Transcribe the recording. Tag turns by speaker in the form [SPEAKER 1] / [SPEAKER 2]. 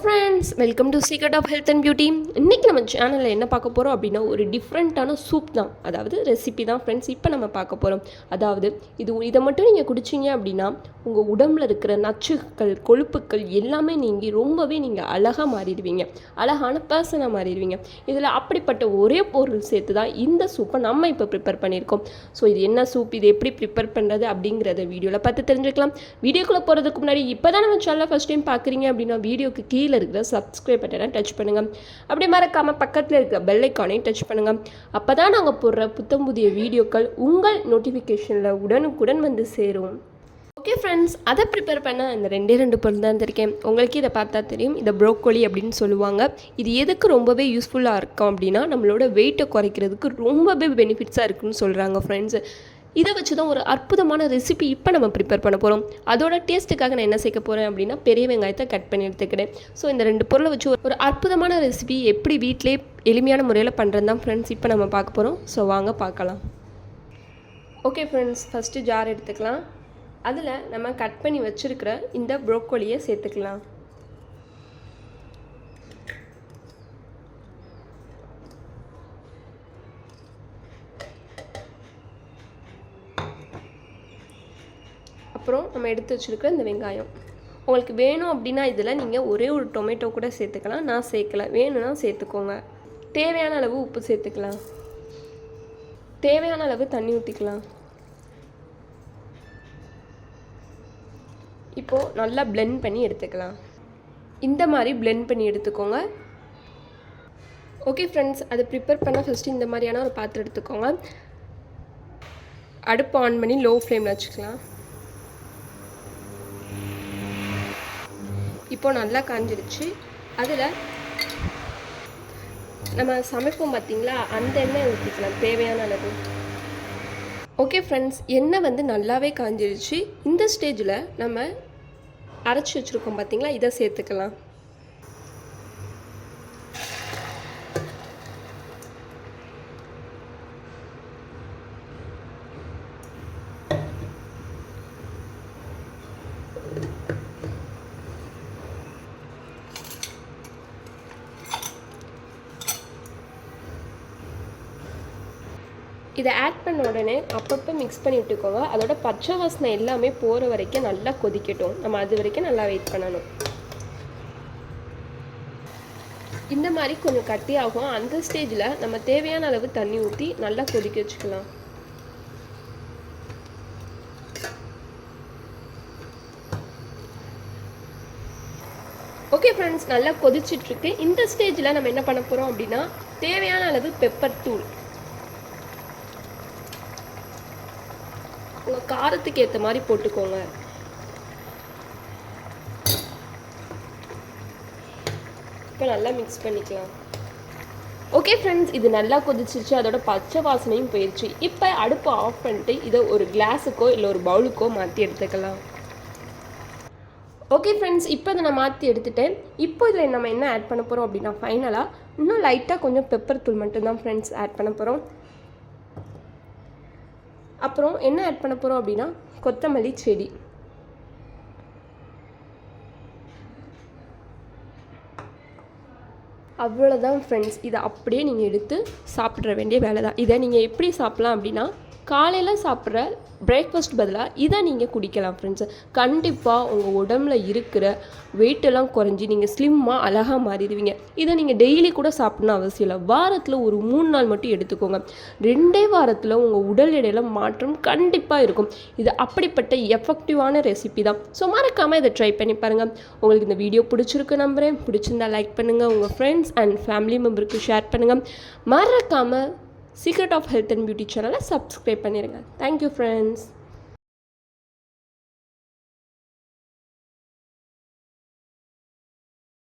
[SPEAKER 1] Friends welcome to secret of health and beauty இன்றைக்கி நம்ம சேனலில் என்ன பார்க்க போகிறோம் அப்படின்னா ஒரு டிஃப்ரெண்ட்டான சூப் தான். அதாவது ரெசிபி தான் ஃப்ரெண்ட்ஸ் இப்போ நம்ம பார்க்க போகிறோம் அதாவது இது இதை மட்டும் நீங்கள் குடிச்சிங்க அப்படின்னா உங்கள் உடம்புல இருக்கிற நச்சுக்கள் கொழுப்புக்கள் எல்லாமே நீங்கி ரொம்பவே நீங்கள் அழகாக மாறிடுவீங்க. அழகான பர்சனாக மாறிடுவீங்க. இதில் அப்படிப்பட்ட ஒரே பொருள் சேர்த்து தான் இந்த சூப்பை நம்ம இப்போ ப்ரிப்பேர் பண்ணியிருக்கோம். ஸோ இது என்ன சூப் இது எப்படி ப்ரிப்பேர் பண்ணுறது அப்படிங்கிறத வீடியோவில் பார்த்து தெரிஞ்சுக்கலாம். வீடியோக்குள்ளே போகிறதுக்கு முன்னாடி இப்போ தான் நம்ம சேனலை ஃபஸ்ட் டைம் பார்க்குறீங்க அப்படின்னா வீடியோக்கு கீழே இருக்கிற சப்ஸ்கிரைப் பட்டனை டச் பண்ணுங்கள் அப்படி மறக்காமல் பக்கத்தில் இருக்கிற பெல் ஐக்கானையும் டச் பண்ணுங்கள் அப்போ தான் நாங்கள் போடுற புத்தம் புதிய வீடியோக்கள் உங்கள் நோட்டிஃபிகேஷனில் உடனுக்குடன் வந்து சேரும். ஓகே ஃப்ரெண்ட்ஸ் அதை ப்ரிப்பேர் பண்ண இந்த ரெண்டே ரெண்டு பொருள் தான் இருந்திருக்கேன் உங்களுக்கு இதை பார்த்தா தெரியும். இதை ப்ரோக்கோலி அப்படின்னு சொல்லுவாங்க. இது எதுக்கு ரொம்பவே யூஸ்ஃபுல்லாக இருக்கும் அப்படின்னா நம்மளோட வெயிட்டை குறைக்கிறதுக்கு ரொம்பவே பெனிஃபிட்ஸாக இருக்குன்னு சொல்கிறாங்க ஃப்ரெண்ட்ஸ் இதை வச்சு தான் ஒரு அற்புதமான ரெசிபி இப்போ நம்ம ப்ரிப்பேர் பண்ண போகிறோம் அதோட டேஸ்ட்டுக்காக நான் என்ன சேர்க்க போகிறேன் அப்படின்னா பெரிய வெங்காயத்தை கட் பண்ணி எடுத்துக்கிறேன். ஸோ இந்த ரெண்டு பொருளை வச்சு ஒரு- அற்புதமான ரெசிபி எப்படி வீட்டிலே எளிமையான முறையில் பண்ணுறது தான் ஃப்ரெண்ட்ஸ் இப்போ நம்ம பார்க்க போகிறோம் ஸோ வாங்க பார்க்கலாம். ஓகே ஃப்ரெண்ட்ஸ் ஃபஸ்ட்டு ஜார் எடுத்துக்கலாம். அதில் நம்ம கட் பண்ணி வச்சுருக்கிற இந்த ப்ரோக்கோலியை சேர்த்துக்கலாம். அப்புறம் நம்ம எடுத்து வச்சுருக்கிற இந்த வெங்காயம். உங்களுக்கு வேணும் அப்படின்னா இதில் நீங்கள் ஒரே ஒரு டொமேட்டோ கூட சேர்த்துக்கலாம். நான் சேர்க்கல. வேணும்னா சேர்த்துக்கோங்க. தேவையான அளவு உப்பு சேர்த்துக்கலாம். தேவையான அளவு தண்ணி ஊற்றிக்கலாம் இப்போது நல்லா பிளெண்ட் பண்ணி எடுத்துக்கலாம். இந்த மாதிரி பிளெண்ட் பண்ணி எடுத்துக்கோங்க. ஓகே ஃப்ரெண்ட்ஸ் அதை ப்ரிப்பேர் பண்ண ஃபஸ்ட்டு இந்த மாதிரியான ஒரு பாத்திரம் எடுத்துக்கோங்க. அடுப்பு ஆன் பண்ணி லோ ஃப்ளேமில் வச்சுக்கலாம். இப்போ நல்லா காஞ்சிருச்சு. அதில் நம்ம சமைப்போம் பார்த்தீங்களா அந்த எண்ணெய் ஊற்றிக்கலாம் தேவையான அளவு. ஓகே ஃப்ரெண்ட்ஸ் எண்ணெய் வந்து நல்லாவே காஞ்சிருச்சு. இந்த ஸ்டேஜில் நம்ம அரைச்சி வச்சுருக்கோம் பார்த்தீங்களா இதை சேர்த்துக்கலாம். இதை ஆட் பண்ண உடனே அப்பப்போ மிக்ஸ் பண்ணி விட்டுக்கோங்க. அதோட பச்சை வாசனை எல்லாமே போகிற வரைக்கும் நல்லா கொதிக்கட்டும். நம்ம அது வரைக்கும் நல்லா வெயிட் பண்ணணும். இந்த மாதிரி கொஞ்சம் கட்டியாகும் அந்த ஸ்டேஜில் நம்ம தேவையான அளவு தண்ணி ஊற்றி நல்லா கொதிக்க வச்சுக்கலாம். ஓகே ஃப்ரெண்ட்ஸ் நல்லா கொதிச்சிட்ருக்கு இந்த ஸ்டேஜில் நம்ம என்ன பண்ண போகிறோம் அப்படின்னா தேவையான அளவு பெப்பர் தூள். உங்கள் காரத்துக்கு ஏற்ற மாதிரி போட்டுக்கோங்க. இப்போ நல்லா மிக்ஸ் பண்ணிக்கலாம். ஓகே ஃப்ரெண்ட்ஸ் இது நல்லா கொதிச்சிருச்சு. அதோட பச்சை வாசனையும் போயிடுச்சு இப்போ அடுப்பை ஆஃப் பண்ணிட்டு இதை ஒரு கிளாஸுக்கோ இல்லை ஒரு பவுலுக்கோ மாற்றி எடுத்துக்கலாம். ஓகே ஃப்ரெண்ட்ஸ் இப்போ இதை நான் மாற்றி எடுத்துட்டேன். இப்போ இதில் நம்ம என்ன ஆட் பண்ண போகிறோம் அப்படின்னா ஃபைனலாக இன்னும் லைட்டாக கொஞ்சம் பெப்பர் தூள் மட்டும்தான் ஃப்ரெண்ட்ஸ் ஆட் பண்ண போகிறோம் அப்புறம் என்ன ஆட் பண்ண போகிறோம் அப்படின்னா கொத்தமல்லி செடி. அவ்வளோதான் ஃப்ரெண்ட்ஸ் இதை அப்படியே நீங்கள் எடுத்து சாப்பிட்ற வேண்டிய வேலை தான் இதை நீங்கள் எப்படி சாப்பிட்லாம் அப்படின்னா காலையில் சாப்பிட்ற பிரேக்ஃபாஸ்ட் பதிலாக இதை நீங்கள் குடிக்கலாம் ஃப்ரெண்ட்ஸ் கண்டிப்பாக உங்கள் உடம்புல இருக்கிற வெயிட்டெல்லாம் குறைஞ்சி நீங்கள் ஸ்லிம்மாக அழகாக மாறிடுவீங்க. இதை நீங்கள் டெய்லி கூட சாப்பிட்ணும் அவசியம் இல்லை. வாரத்தில் ஒரு மூணு நாள் மட்டும் எடுத்துக்கோங்க. ரெண்டே வாரத்தில் உங்கள் உடல் எடையில மாற்றம் கண்டிப்பாக இருக்கும். இது அப்படிப்பட்ட எஃபெக்டிவான ரெசிபி தான். ஸோ மறக்காமல் இதை ட்ரை பண்ணி பாருங்கள் உங்களுக்கு இந்த வீடியோ பிடிச்சிருக்கு நம்புகிறேன் பிடிச்சிருந்தா லைக் பண்ணுங்கள் உங்கள் ஃப்ரெண்ட்ஸ் அண்ட் ஃபேமிலி மெம்பருக்கு ஷேர் பண்ணுங்கள் மறக்காமல் secret of health and beauty சேனலை சப்ஸ்கிரைப் பண்ணிடுங்க தேங்க்யூ ஃப்ரெண்ட்ஸ்